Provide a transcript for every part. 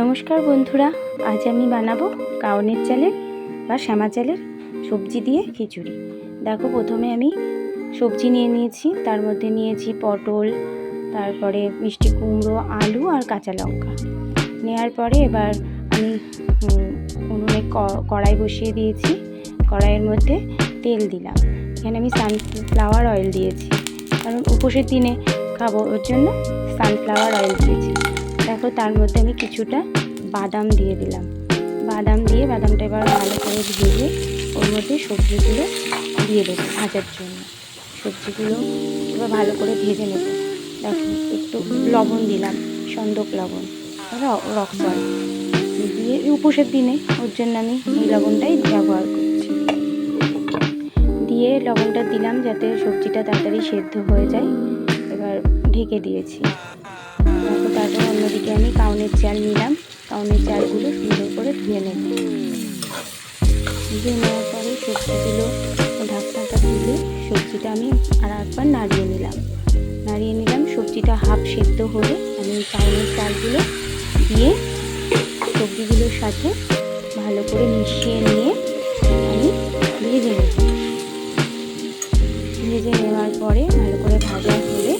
নমস্কার বন্ধুরা, আজ আমি বানাবো কাউনের চালের বা শ্যামা চালের সবজি দিয়ে খিচুড়ি। দেখো প্রথমে আমি সবজি নিয়ে নিয়েছি, তার মধ্যে নিয়েছি পটল, তারপরে মিষ্টি কুমড়ো, আলু আর কাঁচা লঙ্কা। নেওয়ার পরে এবার আমি উনুনে কড়াই বসিয়ে দিয়েছি। কড়াইয়ের মধ্যে তেল দিলাম। এখানে আমি সানফ্লাওয়ার অয়েল দিয়েছি। কারণ উপোসের দিনে খাব ওর জন্য সানফ্লাওয়ার অয়েল দিয়েছি। দেখো, তার মধ্যে আমি কিছুটা বাদাম দিয়ে দিলাম। বাদাম দিয়ে বাদামটা এবার ভালো করে ভেজে ওর মধ্যে সবজিগুলো দিয়ে দেবো ভাজার জন্য। সবজিগুলো এবার ভালো করে ভেজে নেব। দেখো, একটু লবণ দিলাম, সন্দক লবণ। রক দিয়ে উপোসের দিনে ওর জন্য আমি এই লবণটাই ব্যবহার করছি। দিয়ে লবণটা দিলাম যাতে সবজিটা তাড়াতাড়ি সেদ্ধ হয়ে যায়। এবার ঢেকে দিয়েছি। তারপর কাউনের চাল নিলাম। কাউনের চালগুলো সুন্দর করে ধুয়ে নেব। ধুয়ে নেওয়ার পরে সবজিগুলো ঢাকনাটা তুলে সবজিটা আমি আর একবার নাড়িয়ে নিলাম। নাড়িয়ে নিলাম, সবজিটা হাফ সেদ্ধ হলে আমি কাউনের চালগুলো দিয়ে সবজিগুলোর সাথে ভালো করে মিশিয়ে নিয়ে আমি ভেজে নেব। ভেজে নেওয়ার পরে ভালো করে ভাজা হলে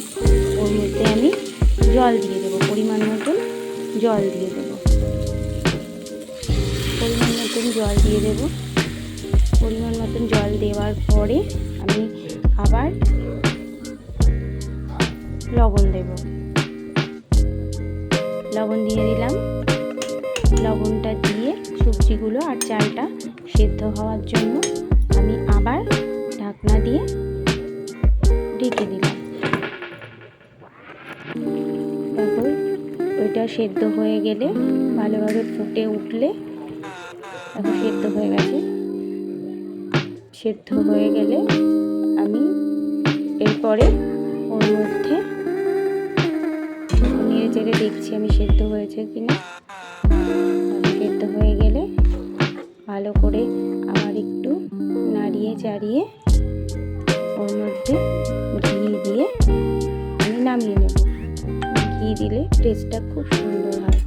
ওর মধ্যে আমি জল দিয়ে জল দিয়ে দেবো। পরিমাণ মতন জল দিয়ে দেবো। পরিমাণ মতন জল দেওয়ার পরে আমি আবার লবণ দেব। লবণ দিয়ে দিলাম। লবণটা দিয়ে সবজিগুলো আর চালটা সেদ্ধ হওয়ার জন্য আমি আবার ঢাকনা দিয়ে ঢেকে দিলাম। তারপর ওইটা সেদ্ধ হয়ে গেলে ভালোভাবে ফুটে উঠলে এখন সেদ্ধ হয়ে গেছে। সেদ্ধ হয়ে গেলে আমি এরপরে ওর মধ্যে নেড়ে চেড়ে দেখছি আমি সেদ্ধ হয়েছে কিনা। সেদ্ধ হয়ে গেলে ভালো করে আবার একটু নাড়িয়ে চাড়িয়ে ওর মধ্যে ঘি দিয়ে আমি নামিয়ে নেব। ঘি দিলে টেস্টটা খুব সুন্দর হয়।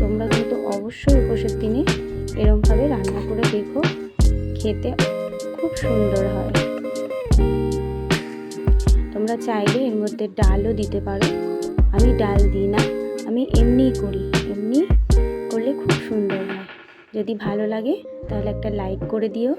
তোমরা কিন্তু অবশ্যই উপোসের দিনে এরমভাবে রান্না করে দেখো, খেতে খুব সুন্দর হয়। তোমরা চাইলে এর মধ্যে ডালও দিতে পারো। আমি ডাল দিই না, আমি এমনিই করি। এমনি করলে খুব সুন্দর হয়। যদি ভালো লাগে তাহলে একটা লাইক করে দিও।